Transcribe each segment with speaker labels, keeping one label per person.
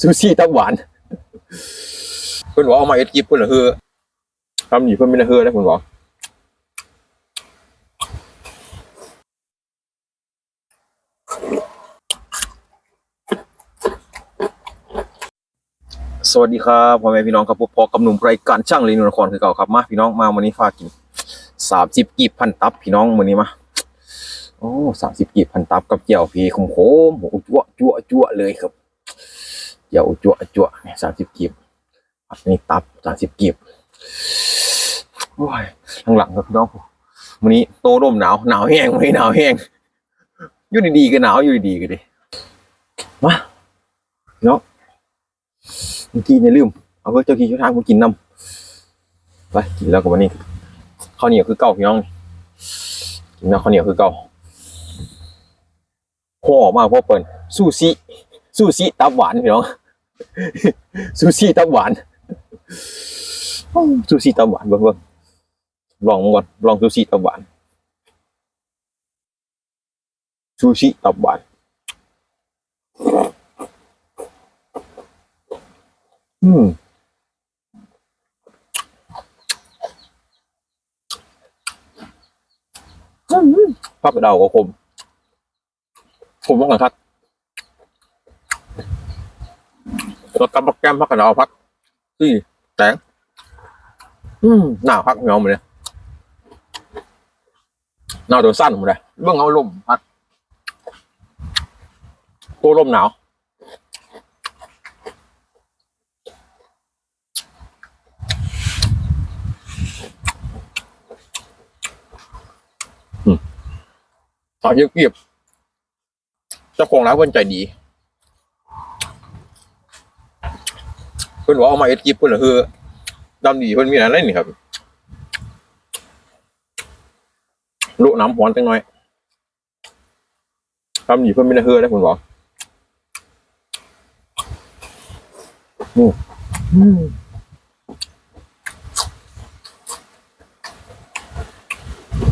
Speaker 1: ซูชิตับหวานเพิ่อนบอกเอามาเอ็ดกิฟเพิ่อนเหรอเฮือทำอยู่เพิ่อนไม่ได้เฮือนะเพิ่นบอกสวัสดีครับพ่อแม่พี่น้องครับพบพอกับหนุ่มรายการช่างเรียนนครคือเก่าครับมาพี่น้องมาวันนี้ฝากกินสามสิบกีบพันตับพี่น้องวันนี้มาโอ้สามสิบกีบพันตับกับเจียวพีขมโขมโอ้จั่วจั่วจั่วเลยครับ เจียวจั่วจั่วสามสิบกีบอันนี้ตับสามสิบกีบโอ้ยข้างหลังครับพี่น้องวันนี้โตร่มหนาวหนาวแห้งไม่หนาวแห้งอยู่ดีๆก็หนาวอยู่ดีๆก็ดิมาเนาะเมื่อกี้เนี่ยลืมเอาเพื่อเจ้ากี้เจ้าทางมากินน้ำไปกินแล้วกับวันนี้ข้าวเหนียวคือเก่าพี่น้องกินแล้วข้าวเหนียวคือเก่าห่อมากพราะเปิดซูชิ ซูชิตับหวานพี่น้องซูชิตับหวานซูชิตับหวานเบิ่งเบิ่งลองก่อนลองซูชิตับหวานซูชิตับหวานอืมพักกระเดาก็คมผมว่าไงครับ แล้วกำปักแก้มพักกันเอาพักที่แตงอืมหนาวพักเหงาหมดเลยหนาวตัวสั้นเหมดเลยเบื้องเอาลมพัดตัวลมหนาวอืมเอาเยอะเกียบเจ้าของร้านเพิ่นใจดี เพิ่นบอกเอามาเอ็ดกิฟเพิ่นเหรอคือดำดีเพิ่นมีอะไรนี่ครับลุน้ำหวานจังหน่อยดำดีเพิ่นมีอะไรเฮือได้เพิ่นบอกอืมอืม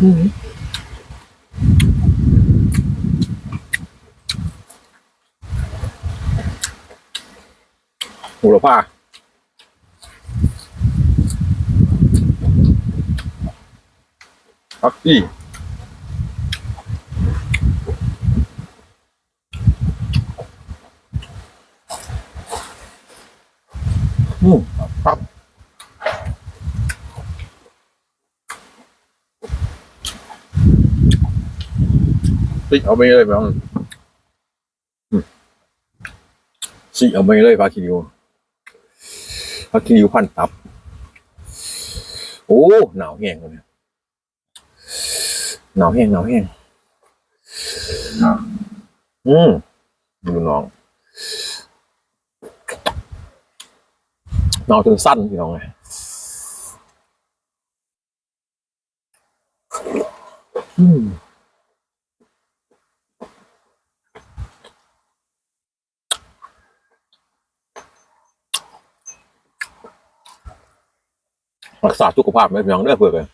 Speaker 1: อืมหูละผ้า พักกี้อืมครับสิเอาไปเลยบ้างอืมสิเอาไปเลยปลาคิริวพักคิริวพันตับ โอ้ หนาวแห้งเลย หนาวแห้งหนาวแห้งอืมดูน้องหนาวจนสั้นพี่น้องไงอืมรักษาสุขภาพไม่เพียงเด้อเพื่อนเลย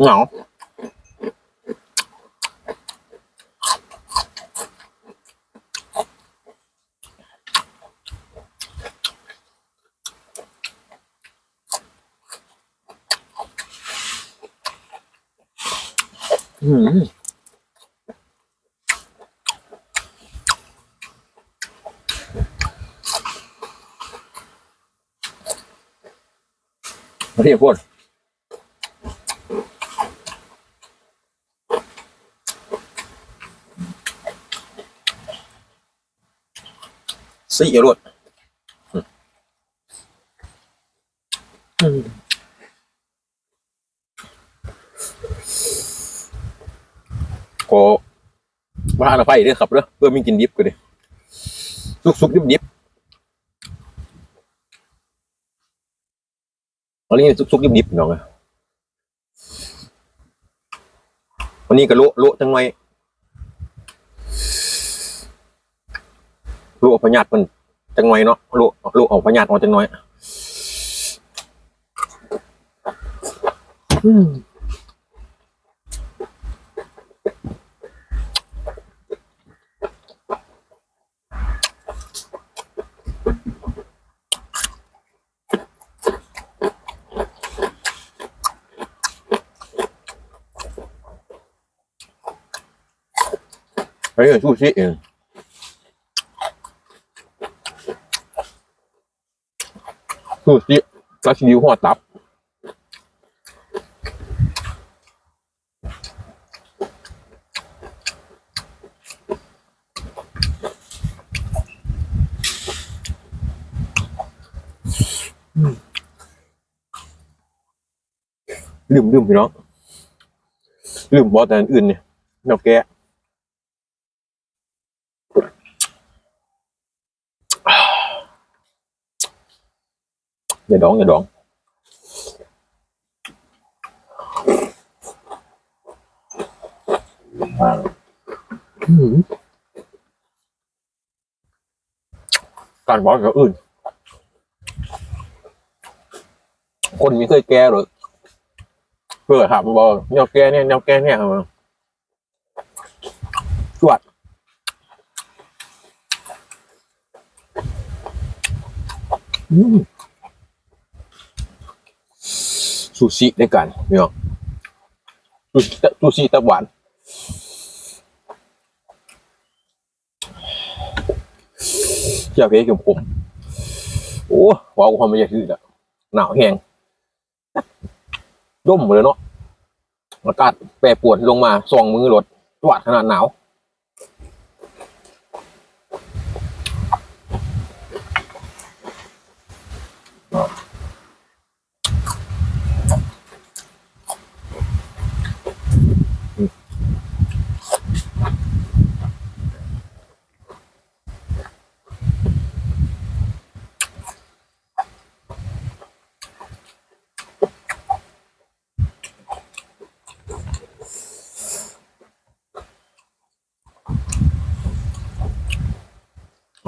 Speaker 1: เหงา อืมมาที่พูดสี่รวดอืมขอ ว่าอภัยด้วยครับเด้อเพื่อไม่กินดิบก็เลยสุกสุกดิบดิบอันนี้สุกสุกดิบดิบน้องอะวันนี้ก็โละโละจังไงโละพญาติมันจังไงเนาะโละโละเอาพญาติออกจังน้อยอืม อันนี้ชูชีเองชูชีราชินีหัวตับ ลืมลืมพี่น้องลืมบอกแต่อื่นเนี่ยแนวแกะอย่าดองอย่าดองการบอกกับอื่น คนไม่เคยแก้หรอ เพื่อถามบอกแนวแก้เนี่ยแนวแก้เนี่ยครับจวดอืมซูชิด้วยกันเนี่ยซูชิซูชิตับหวานเจ้าเพชรของผมโอ้ว้าวความไม่ยากถืออะหนาวแห้ง ร่มหมดเลยเนาะอากาศแปรปรวนลงมาสองมือรถตวดขนาดหนาว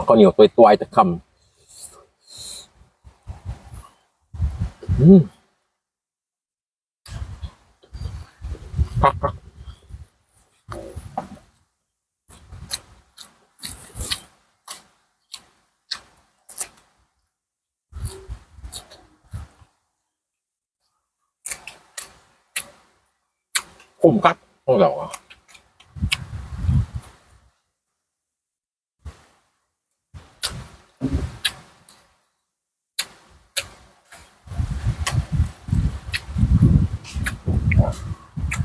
Speaker 1: ข้าวเหนียวตัวตัวจะคำอืมพักพักคุ้มกัดของเราอะ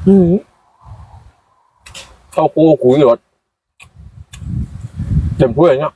Speaker 1: อืมเข้ากูคุยรถเต็มถ้วยเนี่ย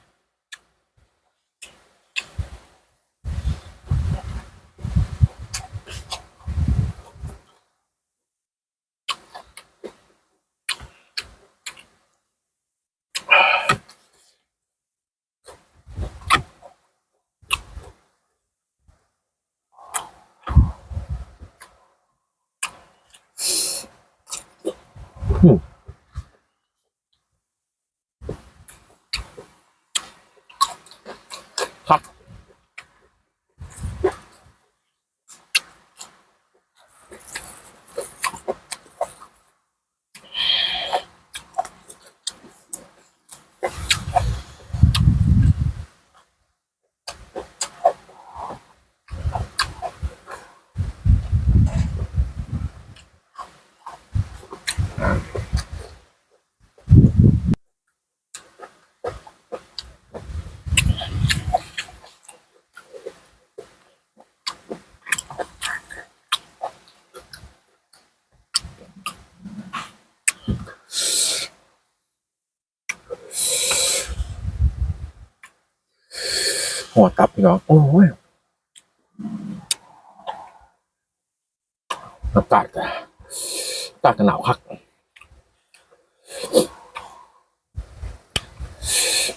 Speaker 1: ค หัวตับพี่น้อง โอ้ยอากาศกะอากาศกะหนาวคัก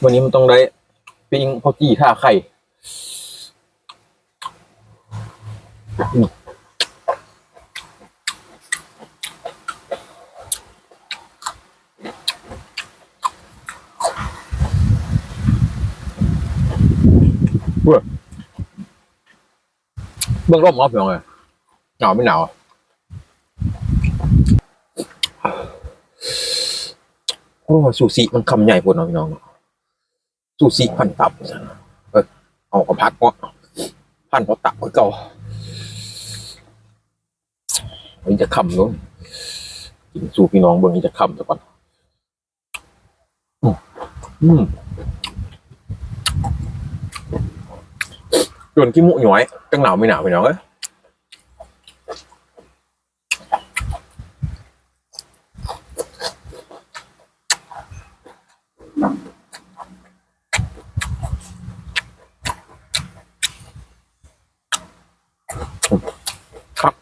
Speaker 1: วันนี้มันต้องได้ปิ้งพอกี้ท่าไข่ เว้ยเบื้องร่มออฟยังไงหนาวไม่หนาวอะโอ้ซูชิมันคำใหญ่ปวดน้องพี่น้องเนาะซูชิพันตับนะเออเอากับพักเนาะพันเพอตับคือเก่ามันจะคำนู้นกินสู่พี่น้องเบิ่งนี่จะคำซะก่อนอืมอืม จนขี้มุหน่อยจังหนาวไม่หนาวพี่น้องเอ้ยครับ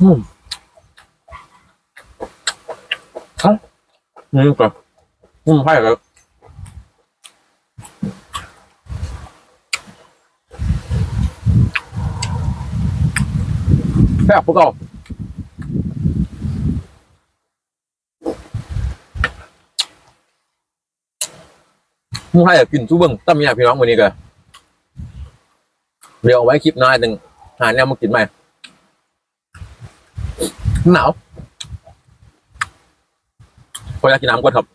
Speaker 1: อืมเอ้า นี่ก็อืมใช่ครับแซ่บพวกเรามึงให้กินชูเบิ้งตั้มยาพี่น้องวันนี้กันเดี๋ยวเอาไว้คลิปหน้าจึงหาแนวมากินใหม่หนาว พออยากกินน้ำก่อนครับ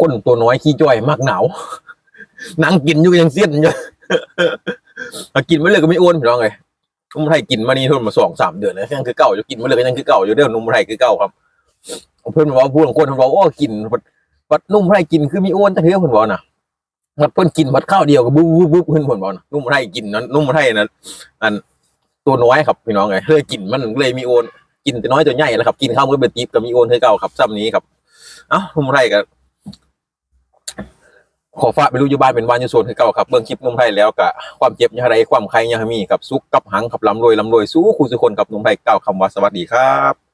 Speaker 1: คนตัวน้อยขี้จ้อยมากหนาวนั่งกินอยู่ยังเสี้ยนอยู่ถ้ากินไม่เลยก็ไม่อ้วนพี่น้องเลยนุ่มไทยกินมานี่ทุนมาสองสามเดือนแล้วยังคือเก่าอยู่กินมาเลยก็ยังคือเก่าอยู่เด้อนุ่มไทยคือเก่าครับ เพื่อนบอกว่าพูดของคนเขาบอกโอ้กินวัดนุ่มไทยกินคือมีอ้วนแต่เทื่อเพื่อนบอกนะ มันเพิ่นกินมัดข้าวเดียวก็บุ๊บบุ๊บบุ๊บเพิ่นเพิ่นบอกนะนุ่มไทยกินนั้นนุ่มไทยนั้นอันตัวน้อยครับพี่น้องไงเลยกินมันเลยมีโอนกินแต่น้อยตัวใหญ่แล้วครับกินข้าวมื้อเบ็ดตีบก็มีโอนให้เก่าครับซ้ำนี้ครับเอ้านุ่มไทยก็ขอฝากไปรู้อยู่บ้านเป็นบ้านยูโซนให้เก่าครับเบิ่งคลิปนุ่มไทยแล้วก็ความเจ็บยังไรความใครยังมีกับซุกกับหังกับลำรวยลำรวยสู้คู่สุคนกับนุ่มไทยเก่าคำว่าสวัสดีครับ